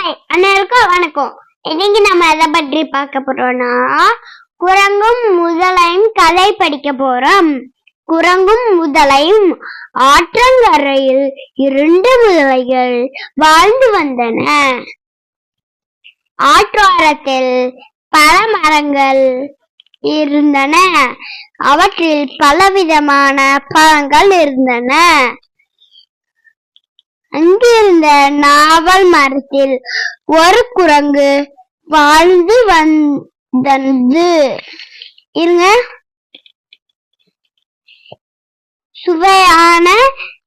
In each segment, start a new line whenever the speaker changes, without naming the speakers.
Hi அனைவருக்கும் வணக்கம். இன்னைக்கு நம்ம எதை பற்றி பார்க்க போறோம்னா குரங்கும் முதலையும் கதை படிக்க போறோம். குரங்கும் முதலையும் ஆற்றங்கரையில் இரண்டு முதலைகள் வாழ்ந்து வந்தன. ஆற்றோரத்தில் பல மரங்கள் இருந்தன. அவற்றில் பலவிதமான பழங்கள் இருந்தன. அங்கிருந்த நாவல் மரத்தில் ஒரு குரங்கு வாழ்ந்து வந்தது. இருங்க. சுவையான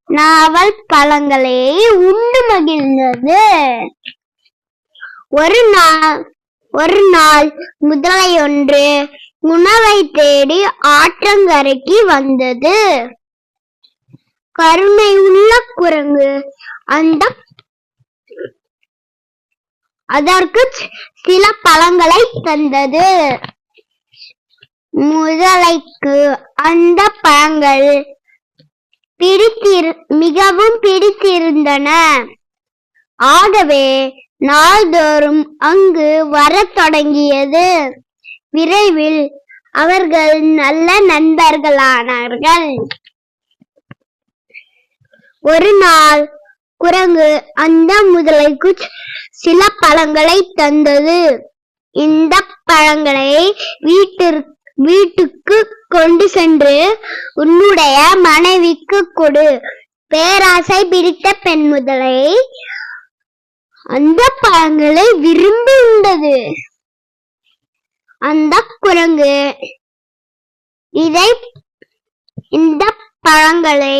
நாவல் பழங்களை உண்டு மகிழ்ந்தது. ஒரு நாள் ஒரு நாள் முதலை ஒன்று உணவை தேடி ஆற்றங்கரைக்கு வந்தது. கருணை உள்ள குரங்கு. அந்த அதற்கு சில பழங்களை தந்தது. முதலைக்கு அந்த பழங்கள் பிடித்திரு மிகவும் பிடித்திருந்தன. ஆகவே நாள்தோறும் அங்கு வரத் தொடங்கியது. விரைவில் அவர்கள் நல்ல நண்பர்களானார்கள். ஒரு நாள் குரங்கு அந்த முதலைக்கு சில பழங்களை தந்தது. இந்த பழங்களை வீட்டிற்கு வீட்டுக்கு கொண்டு சென்று உன்னுடைய மனைவிக்கு கொடு. பேராசை பிடித்த பெண் முதலை அந்த பழங்களை விரும்பி உண்டது. அந்த குரங்கு இதை இந்த பழங்களை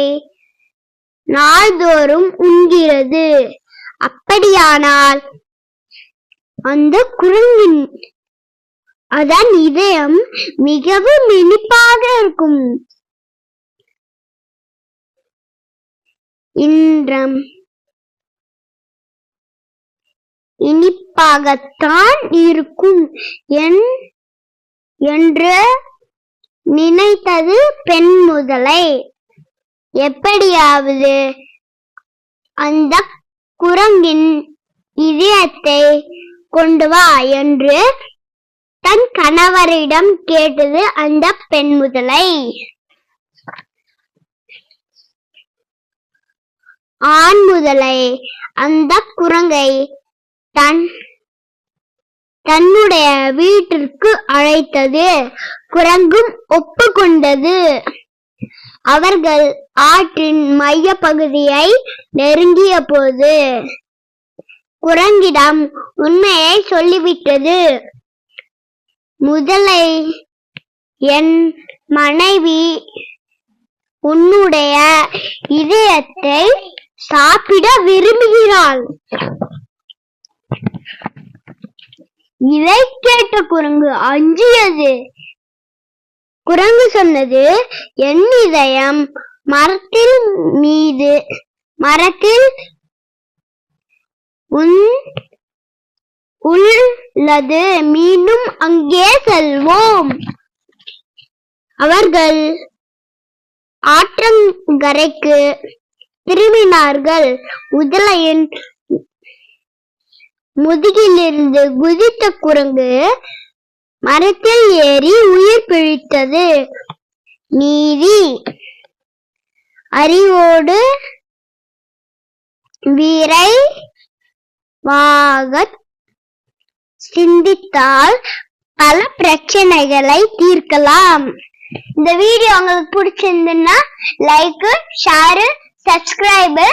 நாள்தோறும் உண்கிறது. அப்படியானால் அந்த குரங்கின் அதன் இதயம் மிகவும் இனிப்பாக இருக்கும். இன்றம் இனிப்பாகத்தான் இருக்கும் என் என்று நினைத்தது பெண் முதலை. எப்படியாவது அந்த குரங்கின் இதயத்தை கொண்டு வா என்று தன் கணவரிடம் கேட்டது அந்த பெண் முதலை. ஆண் முதலை அந்த குரங்கை தன் தன்னுடைய வீட்டிற்கு அழைத்தது. குரங்கும் ஒப்புக்கொண்டது. அவர்கள் ஆற்றின் மைய பகுதியை நெருங்கிய போது குரங்கிடம் உண்மையை சொல்லிவிட்டது. முதலை என் மனைவி உன்னுடைய இதயத்தை சாப்பிட விரும்புகிறாள். இதை கேட்ட குரங்கு அஞ்சியது. குரங்கு சொன்னது என் இதயம் மரத்தில் மீது மரத்தில் உள்ளது மீண்டும் அங்கே செல்வோம். அவர்கள் ஆற்றங்கரைக்கு திரும்பினார்கள். முதலையின் முதுகிலிருந்து குதித்த குரங்கு மரத்தில் ஏறி உயிர் பிழைத்தது. நீதி. அறிவோடு வீரை வாக சிந்தித்தால் பல பிரச்சனைகளை தீர்க்கலாம். இந்த வீடியோ உங்களுக்கு பிடிச்சிருந்துன்னா லைக்கு ஷேரு சப்ஸ்கிரைபு